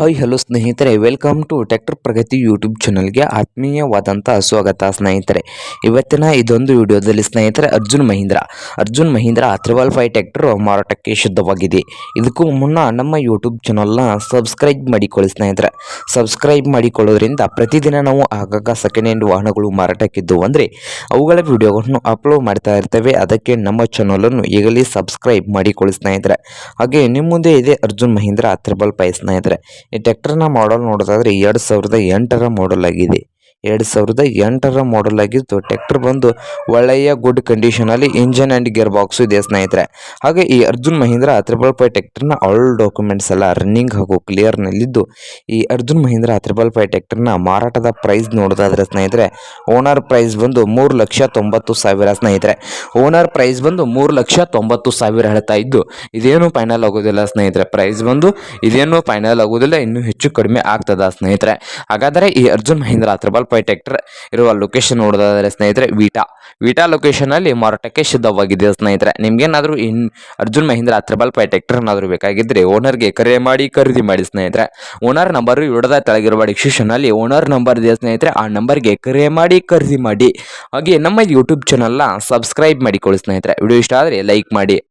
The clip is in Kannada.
ಹಾಯ್, ಹಲೋ ಸ್ನೇಹಿತರೆ. Welcome to tractor Pragati YouTube ಚಾನಲ್ಗೆ ಆತ್ಮೀಯವಾದಂಥ ಸ್ವಾಗತ ಸ್ನೇಹಿತರೆ. ಇವತ್ತಿನ ಇದೊಂದು ವಿಡಿಯೋದಲ್ಲಿ ಸ್ನೇಹಿತರೆ Arjun Mahindra. Arjun Mahindra triple five tractor ಮಾರಾಟಕ್ಕೆ ಶುದ್ಧವಾಗಿದೆ. ಇದಕ್ಕೂ ಮುನ್ನ ನಮ್ಮ ಯೂಟ್ಯೂಬ್ ಚಾನಲ್ನ ಸಬ್ಸ್ಕ್ರೈಬ್ ಮಾಡಿಕೊಳ್ಳಿ ಸ್ನೇಹಿತರೆ. ಸಬ್ಸ್ಕ್ರೈಬ್ ಮಾಡಿಕೊಳ್ಳೋದ್ರಿಂದ ಪ್ರತಿದಿನ ನಾವು ಆಗಾಗ ಸೆಕೆಂಡ್ ಹ್ಯಾಂಡ್ ವಾಹನಗಳು ಮಾರಾಟಕ್ಕಿದ್ದು ಅಂದರೆ ಅವುಗಳ ವಿಡಿಯೋಗಳನ್ನು ಅಪ್ಲೋಡ್ ಮಾಡ್ತಾ ಇರ್ತೇವೆ. ಅದಕ್ಕೆ ನಮ್ಮ ಚಾನಲನ್ನು ಈಗಲೇ ಸಬ್ಸ್ಕ್ರೈಬ್ ಮಾಡಿಕೊಳ್ಳಿ ಸ್ನೇಹಿತರೆ. ಹಾಗೆ ನಿಮ್ಮ ಮುಂದೆ ಇದೆ ಅರ್ಜುನ್ ಮಹೀಂದ್ರ ತ್ರಿಬಲ್ ಪೈ ಸ್ನೇಹಿತರೆ. ಈ ಟ್ರ್ಯಾಕ್ಟರ್ನ ಮಾಡಲ್ ನೋಡೋದಾದ್ರೆ ಎರಡು ಸಾವಿರದ ಎಂಟರ ಮಾಡಲ್ ಆಗಿದೆ. ಎರಡು ಸಾವಿರದ ಎಂಟರ ಮಾಡಲ್ ಆಗಿದ್ದು ಟ್ರ್ಯಾಕ್ಟರ್ ಬಂದು ಒಳ್ಳೆಯ ಗುಡ್ ಕಂಡೀಷನಲ್ಲಿ ಇಂಜನ್ ಆ್ಯಂಡ್ ಗೇರ್ ಬಾಕ್ಸು ಇದೆ ಸ್ನೇಹಿತರೆ. ಹಾಗೆ ಈ ಅರ್ಜುನ್ ಮಹೀಂದ್ರ ತ್ರಿಬಲ್ ಫೈ ನ ಆಲ್ ಡಾಕ್ಯುಮೆಂಟ್ಸ್ ಎಲ್ಲ ರನ್ನಿಂಗ್ ಹಾಗೂ ಕ್ಲಿಯರ್ನಲ್ಲಿದ್ದು ಈ ಅರ್ಜುನ್ ಮಹೀಂದ್ರ ತ್ರಿಬಲ್ ಫೈ ನ ಮಾರಾಟದ ಪ್ರೈಸ್ ನೋಡೋದಾದ್ರೆ ಸ್ನೇಹಿತರೆ ಓನರ್ ಪ್ರೈಸ್ ಬಂದು ಮೂರು ಲಕ್ಷ ತೊಂಬತ್ತು ಸಾವಿರ ಸ್ನೇಹಿತರೆ. ಓನರ್ ಪ್ರೈಸ್ ಬಂದು ಮೂರು ಲಕ್ಷ ತೊಂಬತ್ತು ಸಾವಿರ ಹೇಳ್ತಾ ಇದ್ದು, ಇದೇನು ಫೈನಲ್ ಆಗೋದಿಲ್ಲ ಸ್ನೇಹಿತರೆ. ಪ್ರೈಸ್ ಬಂದು ಇದೇನು ಫೈನಲ್ ಆಗೋದಿಲ್ಲ, ಇನ್ನೂ ಹೆಚ್ಚು ಕಡಿಮೆ ಆಗ್ತದ ಸ್ನೇಹಿತರೆ. ಹಾಗಾದರೆ ಈ ಅರ್ಜುನ್ ಮಹೀಂದ್ರ ತ್ರಿಬಲ್ ಫೈ ಹೆಕ್ಟರ್ ಇರುವ ಲೊಕೇಶನ್ ನೋಡೋದಾದರೆ ಸ್ನೇಹಿತರೆ ವೀಟಾ. ವೀಟಾ ಲೊಕೇಶನಲ್ಲಿ ಮಾರಾಟಕ್ಕೆ ಸಿದ್ಧವಾಗಿದೆ ಸ್ನೇಹಿತರೆ. ನಿಮ್ಗೇನಾದರೂ ಇನ್ Arjun Mahindra triple five tractor ಏನಾದರೂ ಬೇಕಾಗಿದ್ದರೆ ಓನರ್ಗೆ ಕರೆ ಮಾಡಿ, ಖರೀದಿ ಮಾಡಿ ಸ್ನೇಹಿತರೆ. ಓನರ್ ನಂಬರು ವಿಡದ ತೆಳಗಿರುವ ಡಿಸ್ಕ್ರಿಪ್ಷನಲ್ಲಿ ಓನರ್ ನಂಬರ್ ಇದೆ ಸ್ನೇಹಿತರೆ. ಆ ನಂಬರ್ಗೆ ಕರೆ ಮಾಡಿ, ಖರೀದಿ ಮಾಡಿ. ಹಾಗೆ ನಮ್ಮ ಯೂಟ್ಯೂಬ್ ಚಾನಲ್ನ ಸಬ್ಸ್ಕ್ರೈಬ್ ಮಾಡಿಕೊಳ್ಳಿ ಸ್ನೇಹಿತರೆ. ವಿಡಿಯೋ ಇಷ್ಟ ಆದರೆ ಲೈಕ್ ಮಾಡಿ.